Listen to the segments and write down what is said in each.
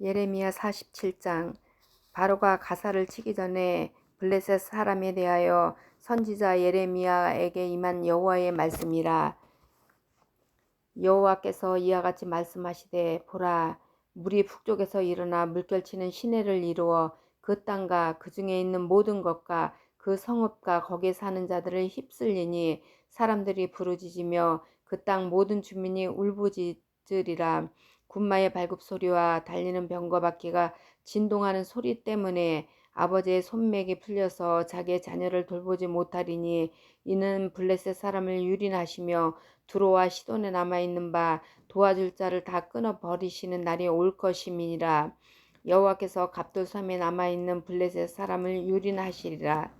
예레미야 47장. 바로가 가사를 치기 전에 블레셋 사람에 대하여 선지자 예레미야에게 임한 여호와의 말씀이라. 여호와께서 이와 같이 말씀하시되 보라 물이 북쪽에서 일어나 물결치는 시내를 이루어 그 땅과 그 중에 있는 모든 것과 그 성읍과 거기에 사는 자들을 휩쓸리니 사람들이 부르짖으며 그 땅 모든 주민이 울부짖으리라 군마의 발굽 소리와 달리는 병거 바퀴가 진동하는 소리 때문에 아버지의 손맥이 풀려서 자기의 자녀를 돌보지 못하리니 이는 블레셋 사람을 유린하시며 두로와 시돈에 남아 있는 바 도와줄 자를 다 끊어 버리시는 날이 올 것임이니라. 여호와께서 갑돌섬에 남아 있는 블레셋 사람을 유린하시리라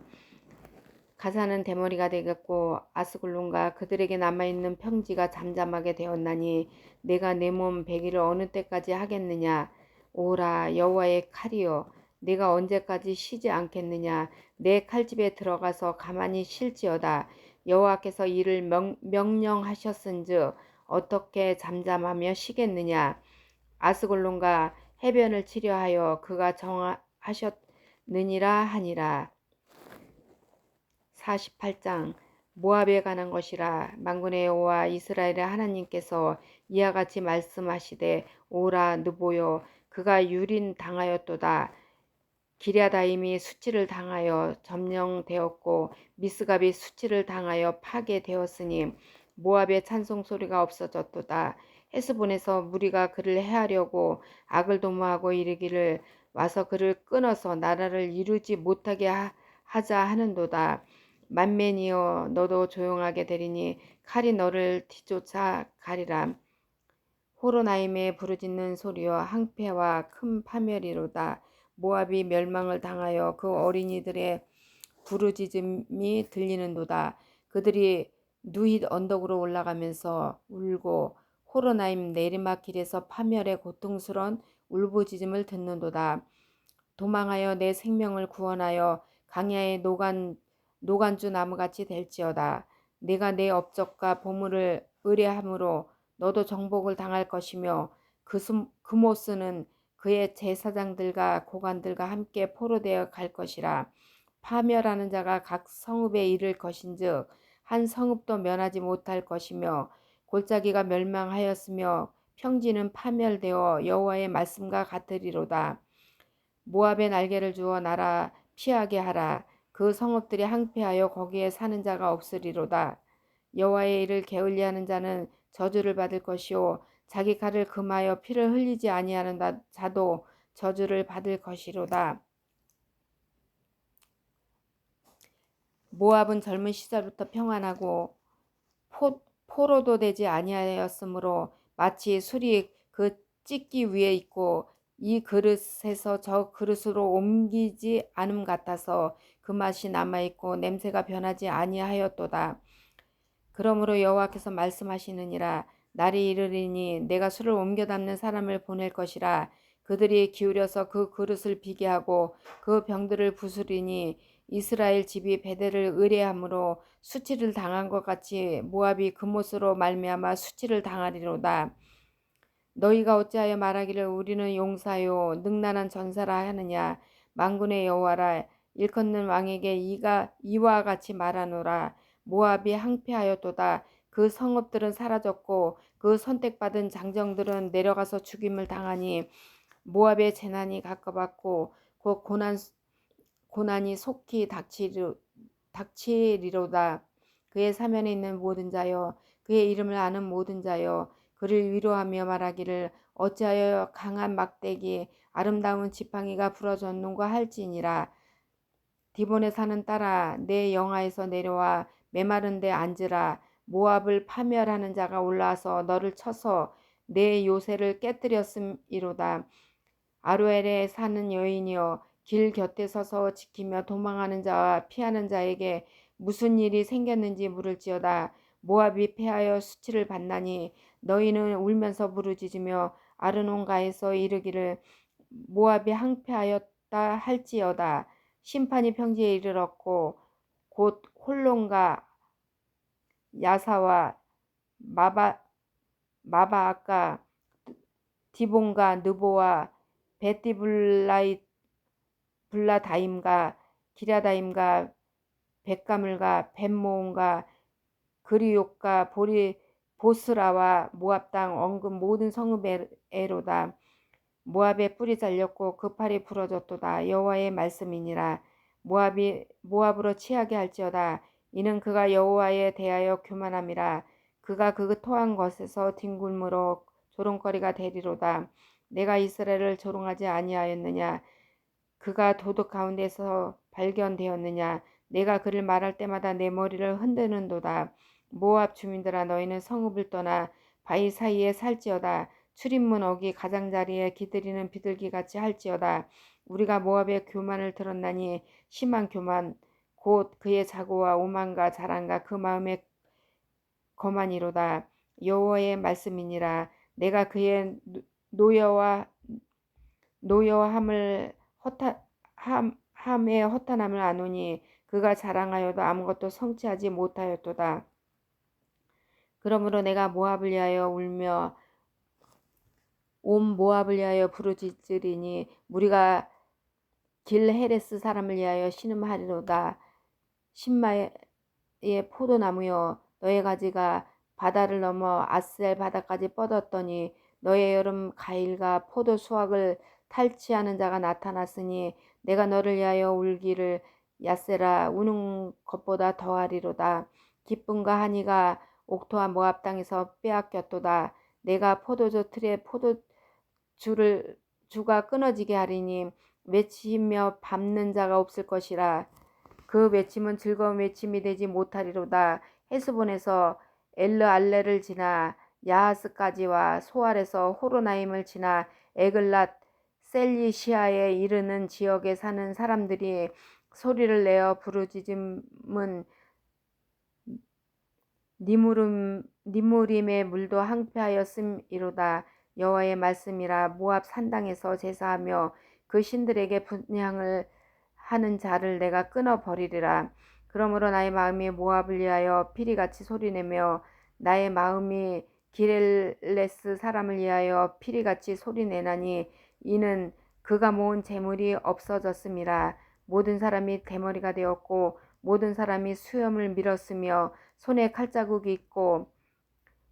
가사는 대머리가 되겠고 아스글론과 그들에게 남아있는 평지가 잠잠하게 되었나니 내가 내 몸 베기를 어느 때까지 하겠느냐? 오라 여호와의 칼이요 내가 언제까지 쉬지 않겠느냐? 내 칼집에 들어가서 가만히 쉴지어다. 여호와께서 이를 명, 명령하셨은즉 어떻게 잠잠하며 쉬겠느냐? 아스글론과 해변을 치려하여 그가 정하셨느니라 하니라 48장 모압에 관한 것이라 만군의 여호와 이스라엘의 하나님께서 이와 같이 말씀하시되 오라 느보여 그가 유린 당하였도다. 기랴다임이 수치를 당하여 점령되었고 미스갑이 수치를 당하여 파괴되었으니 모압의 찬송 소리가 없어졌도다. 헤스본에서 무리가 그를 해하려고 악을 도모하고 이르기를 와서 그를 끊어서 나라를 이루지 못하게 하자 하는도다 만맨이여 너도 조용하게 되리니 칼이 너를 뒤쫓아 가리라. 호로나임의 부르짖는 소리와 항패와 큰 파멸이로다. 모압이 멸망을 당하여 그 어린이들의 부르짖음이 들리는도다. 그들이 누잇 언덕으로 올라가면서 울고 호로나임 내리막길에서 파멸의 고통스러운 울부짖음을 듣는도다. 도망하여 내 생명을 구원하여 강야의 노간 노간주 나무같이 될지어다. 내가 내 업적과 보물을 의뢰함으로 너도 정복을 당할 것이며 그, 그 모스는 그의 제사장들과 고관들과 함께 포로되어 갈 것이라. 파멸하는 자가 각 성읍에 이를 것인즉 한 성읍도 면하지 못할 것이며 골짜기가 멸망하였으며 평지는 파멸되어 여호와의 말씀과 같으리로다. 모압의 날개를 주어 나라 피하게 하라. 그 성읍들이 항폐하여 거기에 사는 자가 없으리로다. 여호와의 일을 게을리하는 자는 저주를 받을 것이요 자기 칼을 금하여 피를 흘리지 아니하는 자도 저주를 받을 것이로다. 모압은 젊은 시절부터 평안하고 포, 포로도 되지 아니하였으므로 마치 술이 그 찢기 위에 있고 이 그릇에서 저 그릇으로 옮기지 않음 같아서 그 맛이 남아 있고 냄새가 변하지 아니하였도다. 그러므로 여호와께서 말씀하시느니라 날이 이르리니 내가 술을 옮겨 담는 사람을 보낼 것이라 그들이 기울여서 그 그릇을 비게 하고 그 병들을 부수리니 이스라엘 집이 베델을 의뢰함으로 수치를 당한 것 같이 모압이 그 못으로 말미암아 수치를 당하리로다. 너희가 어찌하여 말하기를 우리는 용사요 능란한 전사라 하느냐? 만군의 여호와라 일컫는 왕에게 이가 이와 같이 말하노라. 모압이 항폐하였도다. 그 성읍들은 사라졌고 그 선택받은 장정들은 내려가서 죽임을 당하니 모압의 재난이 가까웠고 곧 고난 고난이 속히 닥치리, 닥치리로다. 그의 사면에 있는 모든 자여 그의 이름을 아는 모든 자여 그를 위로하며 말하기를 어찌하여 강한 막대기 아름다운 지팡이가 부러졌는가 할지니라. 디본에 사는 딸아 내 영하에서 내려와 메마른 데 앉으라. 모압을 파멸하는 자가 올라와서 너를 쳐서 내 요새를 깨뜨렸음이로다. 아루엘에 사는 여인이여 길 곁에 서서 지키며 도망하는 자와 피하는 자에게 무슨 일이 생겼는지 물을지어다. 모압이 패하여 수치를 받나니 너희는 울면서 부르짖으며 아르논가에서 이르기를 모압이 항패하였다 할지어다. 심판이 평지에 이르렀고 곧 홀론과 야사와 마바 마바아까 디본과 느보와 베티블라이 블라다임과 기라다임과 백가물과 벳모온과 그리옥과 보리 보스라와 모압 땅 언급 모든 성읍에로다. 모압의 뿔이 잘렸고 그 팔이 부러졌도다. 여호와의 말씀이니라. 모압이 모압으로 취하게 할지어다. 이는 그가 여호와에 대하여 교만함이라. 그가 그 토한 것에서 뒹굴므로 조롱거리가 되리로다. 내가 이스라엘을 조롱하지 아니하였느냐? 그가 도둑 가운데서 발견되었느냐? 내가 그를 말할 때마다 내 머리를 흔드는도다. 모압 주민들아 너희는 성읍을 떠나 바위 사이에 살지어다. 출입문 어기 가장자리에 기들이는 비둘기같이 할지어다. 우리가 모압의 교만을 들었나니 심한 교만 곧 그의 자고와 오만과 자랑과 그 마음의 거만이로다. 여호와의 말씀이니라. 내가 그의 노여와 노여함을 허탄 함, 함의 허탄함을 아노니 그가 자랑하여도 아무것도 성취하지 못하였도다. 그러므로 내가 모압을 위하여 울며 온 모압을 위하여 부르짖으리니 무리가 길 헤레스 사람을 위하여 신음하리로다. 신마의 포도나무여 너의 가지가 바다를 넘어 아스엘 바다까지 뻗었더니 너의 여름 가일과 포도 수확을 탈취하는 자가 나타났으니 내가 너를 위하여 울기를 야세라 우는 것보다 더하리로다. 기쁨과 한이가 옥토와 모압 땅에서 빼앗겼도다. 내가 포도주 틀에 포도주를 주가 끊어지게 하리니 외치며 밟는 자가 없을 것이라. 그 외침은 즐거운 외침이 되지 못하리로다. 헤스본에서 엘르 알레를 지나 야하스까지와 소알에서 호로나임을 지나 에글랏 셀리시아에 이르는 지역에 사는 사람들이 소리를 내어 부르짖음은 니무름 니무림의 물도 항폐하였음이로다. 여호와의 말씀이라 모압 산당에서 제사하며 그 신들에게 분향을 하는 자를 내가 끊어 버리리라. 그러므로 나의 마음이 모압을 위하여 피리같이 소리내며 나의 마음이 기렐레스 사람을 위하여 피리같이 소리내나니 이는 그가 모은 재물이 없어졌음이라. 모든 사람이 대머리가 되었고 모든 사람이 수염을 밀었으며 손에 칼자국이 있고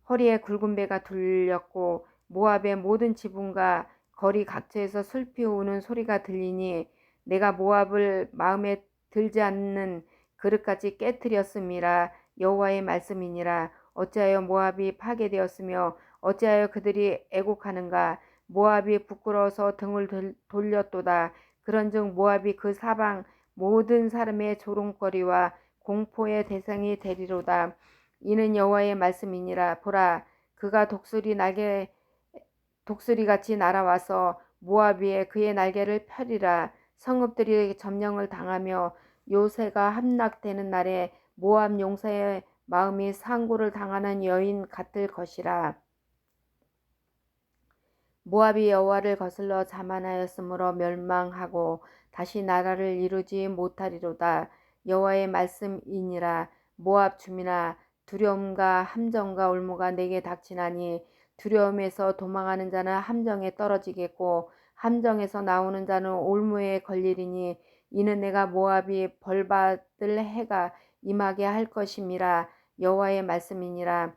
허리에 굵은 배가 둘렸고 모압의 모든 지붕과 거리 각처에서 슬피 우는 소리가 들리니 내가 모압을 마음에 들지 않는 그릇같이 깨뜨렸음이라 여호와의 말씀이니라. 어찌하여 모압이 파괴되었으며 어찌하여 그들이 애곡하는가? 모압이 부끄러워서 등을 돌렸도다. 그런즉 모압이 그 사방 모든 사람의 조롱거리와 공포의 대상이 되리로다. 이는 여호와의 말씀이니라. 보라, 그가 독수리 날개 독수리 같이 날아와서 모압 위에 그의 날개를 펴리라. 성읍들이 점령을 당하며 요새가 함락되는 날에 모압 용사의 마음이 상고를 당하는 여인 같을 것이라. 모압이 여호와를 거슬러 자만하였으므로 멸망하고 다시 나라를 이루지 못하리로다. 여호와의 말씀이니라. 모압 주민아 두려움과 함정과 올무가 내게 닥치나니 두려움에서 도망하는 자는 함정에 떨어지겠고 함정에서 나오는 자는 올무에 걸리리니 이는 내가 모압이 벌받을 해가 임하게 할 것임이라. 여호와의 말씀이니라.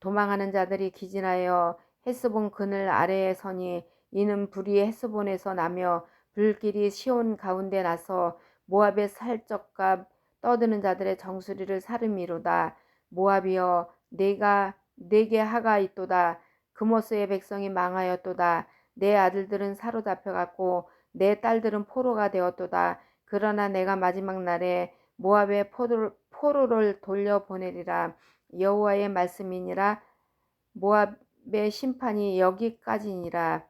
도망하는 자들이 기진하여 헤스본 그늘 아래에 서니 이는 불이 헤스본에서 나며 불길이 시온 가운데 나서 모압의 살적과 떠드는 자들의 정수리를 사름이로다. 모압이여 내가 내게 하가 있도다. 금오스의 백성이 망하였도다. 내 아들들은 사로잡혀갔고 내 딸들은 포로가 되었도다. 그러나 내가 마지막 날에 모압의 포로, 포로를 돌려보내리라. 여호와의 말씀이니라. 모압 내 심판이 여기까지니라.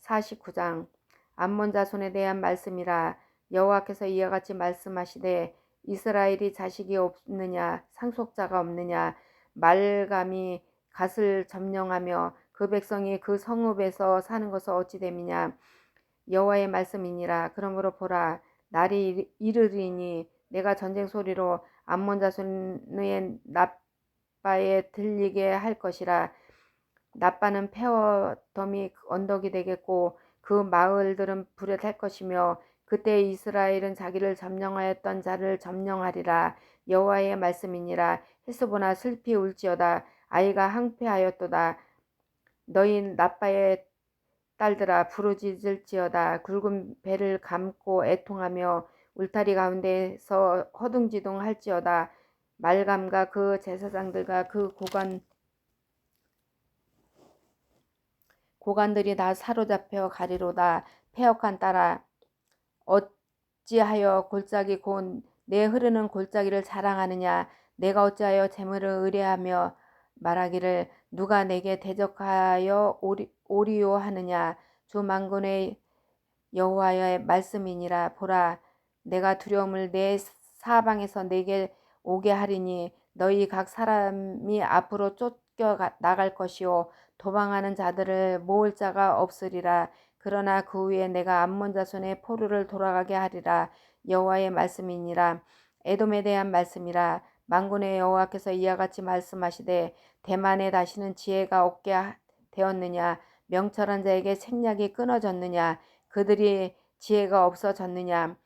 49장 암몬 자손에 대한 말씀이라 여호와께서 이와 같이 말씀하시되 이스라엘이 자식이 없느냐 상속자가 없느냐 말감이 갓을 점령하며 그 백성이 그 성읍에서 사는 것은 어찌 됨이냐? 여호와의 말씀이니라. 그러므로 보라 날이 이르리니 내가 전쟁 소리로 암몬 자손의 나빠에 들리게 할 것이라. 나빠는 페어덤이 언덕이 되겠고 그 마을들은 불에 탈 것이며 그때 이스라엘은 자기를 점령하였던 자를 점령하리라. 여호와의 말씀이니라. 헤스보나 슬피 울지어다. 아이가 항폐하였도다. 너희 나빠의 딸들아 부르짖을지어다. 굵은 배를 감고 애통하며 울타리 가운데서 허둥지둥 할지어다. 말감과 그 제사장들과 그 고관 고관들이 다 사로잡혀 가리로다 폐역한 딸아 어찌하여 골짜기 곧내 흐르는 골짜기를 자랑하느냐? 내가 어찌하여 재물을 의뢰하며 말하기를 누가 내게 대적하여 오리, 오리오 하느냐? 주 만군의 여호와의 말씀이니라. 보라 내가 두려움을 내 사방에서 내게 오게 하리니 너희 각 사람이 앞으로 쫓 겨 나갈 것이요 도망하는 자들을 모을 자가 없으리라. 그러나 그 후에 내가 암몬 자손의 포로를 돌아가게 하리라. 여호와의 말씀이니라. 에돔에 대한 말씀이라. 만군의 여호와께서 이와 같이 말씀하시되 대만에 다시는 지혜가 없게 되었느냐? 명철한 자에게 생략이 끊어졌느냐? 그들이 지혜가 없어졌느냐?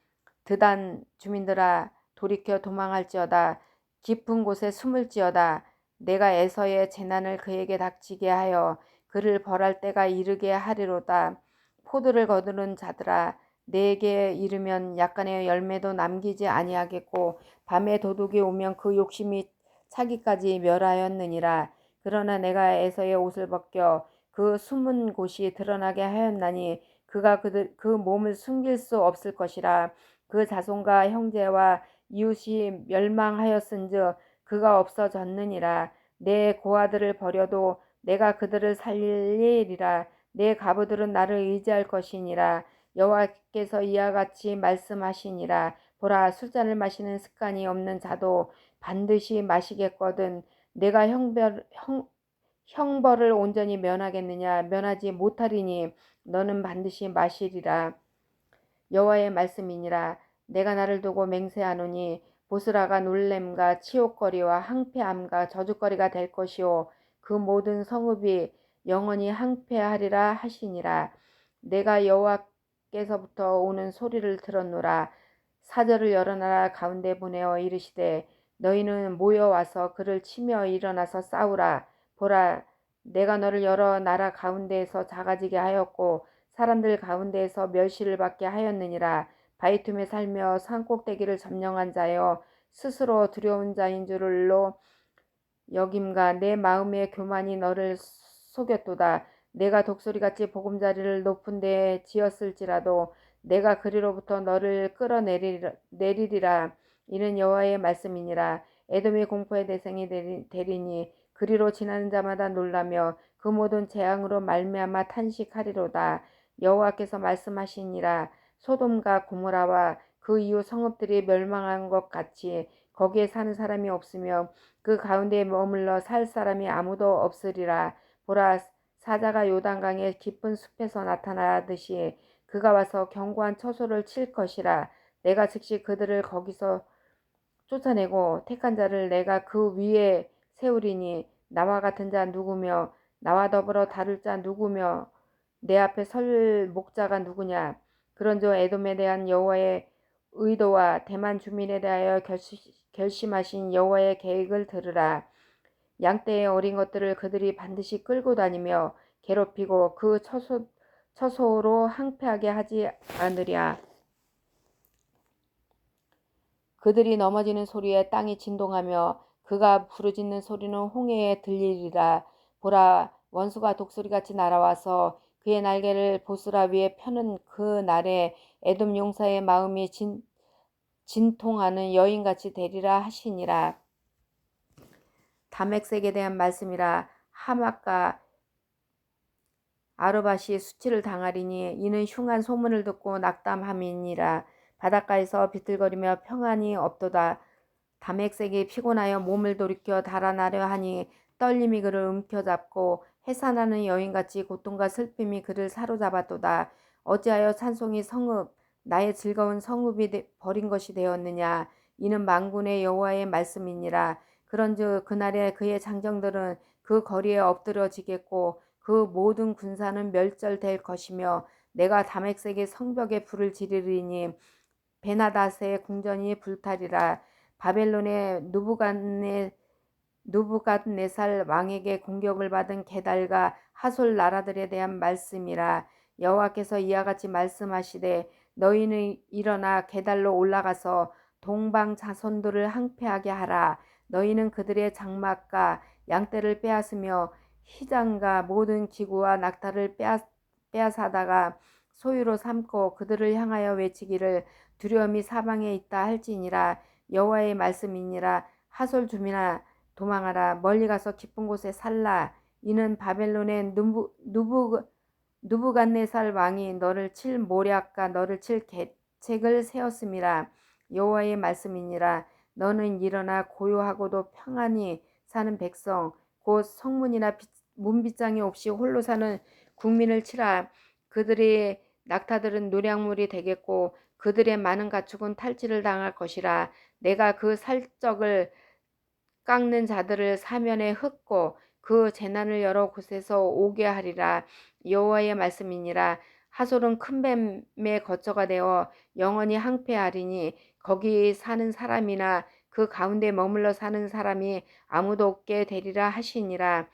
드단 주민들아 돌이켜 도망할지어다. 깊은 곳에 숨을지어다 내가 에서의 재난을 그에게 닥치게 하여 그를 벌할 때가 이르게 하리로다. 포도를 거두는 자들아 내게 이르면 약간의 열매도 남기지 아니하겠고 밤에 도둑이 오면 그 욕심이 차기까지 멸하였느니라. 그러나 내가 에서의 옷을 벗겨 그 숨은 곳이 드러나게 하였나니 그가 그들, 그 몸을 숨길 수 없을 것이라. 그 자손과 형제와 이웃이 멸망하였은즉 그가 없어졌느니라. 내 고아들을 버려도 내가 그들을 살리리라. 내 가부들은 나를 의지할 것이니라. 여호와께서 이와 같이 말씀하시니라. 보라 술잔을 마시는 습관이 없는 자도 반드시 마시겠거든. 내가 형벌, 형, 형벌을 온전히 면하겠느냐? 면하지 못하리니 너는 반드시 마시리라. 여호와의 말씀이니라. 내가 나를 두고 맹세하노니 보스라가 놀램과 치욕거리와 항폐함과 저주거리가 될 것이요 그 모든 성읍이 영원히 항폐하리라 하시니라. 내가 여호와께서부터 오는 소리를 들었노라. 사절을 여러 나라 가운데 보내어 이르시되 너희는 모여와서 그를 치며 일어나서 싸우라. 보라 내가 너를 여러 나라 가운데에서 작아지게 하였고 사람들 가운데에서 멸시를 받게 하였느니라 바이툼에 살며 산꼭대기를 점령한 자여 스스로 두려운 자인 줄로 여김과 내 마음의 교만이 너를 속였도다. 내가 독수리같이 보금자리를 높은 데에 지었을지라도 내가 그리로부터 너를 끌어내리리라. 이는 여호와의 말씀이니라. 에돔의 공포의 대상이 되리니 그리로 지나는 자마다 놀라며 그 모든 재앙으로 말미암아 탄식하리로다. 여호와께서 말씀하시니라. 소돔과 고모라와 그 이후 성읍들이 멸망한 것 같이 거기에 사는 사람이 없으며 그 가운데에 머물러 살 사람이 아무도 없으리라. 보라 사자가 요단강의 깊은 숲에서 나타나듯이 그가 와서 견고한 처소를 칠 것이라. 내가 즉시 그들을 거기서 쫓아내고 택한 자를 내가 그 위에 세우리니 나와 같은 자 누구며 나와 더불어 다룰 자 누구며 내 앞에 설 목자가 누구냐 그런저 에돔에 대한 여호와의 의도와 대만 주민에 대하여 결심 하신 여호와의 계획을 들으라. 양떼의 어린 것들을 그들이 반드시 끌고 다니며 괴롭히고 그 처소, 처소로 항폐하게 하지 않으랴. 그들이 넘어지는 소리에 땅이 진동하며 그가 부르짖는 소리는 홍해에 들리리라. 보라 원수가 독수리같이 날아와서 그의 날개를 보스라 위에 펴는 그 날에 에돔 용사의 마음이 진, 진통하는 여인같이 되리라 하시니라. 다맥색에 대한 말씀이라 하마가 아르바시 수치를 당하리니 이는 흉한 소문을 듣고 낙담함이니라 바닷가에서 비틀거리며 평안이 없도다 담액색이 피곤하여 몸을 돌이켜 달아나려 하니 떨림이 그를 움켜잡고 해산하는 여인같이 고통과 슬픔이 그를 사로잡았도다. 어찌하여 찬송이 성읍 나의 즐거운 성읍이 버린 것이 되었느냐? 이는 망군의 여호와의 말씀이니라. 그런즉 그날에 그의 장정들은 그 거리에 엎드러지겠고 그 모든 군사는 멸절될 것이며 내가 다맥색의 성벽에 불을 지르리니 베나닷의 궁전이 불타리라. 바벨론의 누부갓네 누부갓네살 왕에게 공격을 받은 게달과 하솔 나라들에 대한 말씀이라 여호와께서 이와 같이 말씀하시되 너희는 일어나 게달로 올라가서 동방 자손들을 항폐하게 하라. 너희는 그들의 장막과 양떼를 빼앗으며 희장과 모든 기구와 낙타를 빼앗, 빼앗아다가 소유로 삼고 그들을 향하여 외치기를 두려움이 사방에 있다 할지니라. 여호와의 말씀이니라. 하솔 주민아 도망하라 멀리 가서 깊은 곳에 살라. 이는 바벨론의 누부, 누부, 누부갓네살 왕이 너를 칠 모략과 너를 칠 계책을 세웠음이라. 여호와의 말씀이니라. 너는 일어나 고요하고도 평안히 사는 백성 곧 성문이나 문빗장이 없이 홀로 사는 국민을 치라. 그들의 낙타들은 노량물이 되겠고 그들의 많은 가축은 탈취를 당할 것이라. 내가 그 살적을 깎는 자들을 사면에 흩고 그 재난을 여러 곳에서 오게 하리라. 여호와의 말씀이니라. 하솔은 큰 뱀의 거처가 되어 영원히 항폐하리니 거기 사는 사람이나 그 가운데 머물러 사는 사람이 아무도 없게 되리라 하시니라.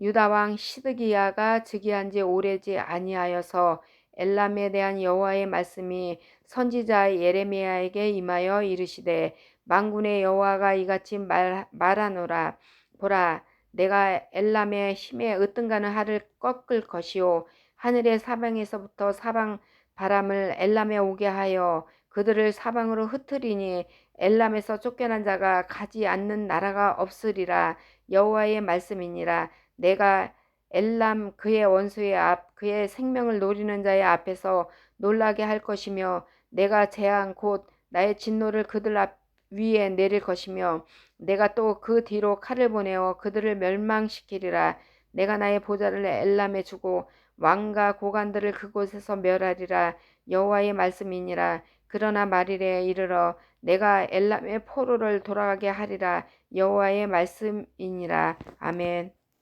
유다 왕 시드기야가 즉위한 지 오래지 아니하여서 엘람에 대한 여호와의 말씀이 선지자 예레미야에게 임하여 이르시되 만군의 여호와가 이같이 말, 말하노라. 보라 내가 엘람의 힘에 으뜸가는 하를 꺾을 것이요. 하늘의 사방에서부터 사방 바람을 엘람에 오게 하여 그들을 사방으로 흩으리니 엘람에서 쫓겨난 자가 가지 않는 나라가 없으리라. 여호와의 말씀이니라. 내가 엘람 그의 원수의 앞 그의 생명을 노리는 자의 앞에서 놀라게 할 것이며 내가 재앙 곧 나의 진노를 그들 앞 위에 내릴 것이며 내가 또 그 뒤로 칼을 보내어 그들을 멸망시키리라. 내가 나의 보좌를 엘람에 주고 왕과 고관들을 그곳에서 멸하리라. 여호와의 말씀이니라. 그러나 말이래 이르러 내가 엘람의 포로를 돌아가게 하리라. 여호와의 말씀이니라. 아멘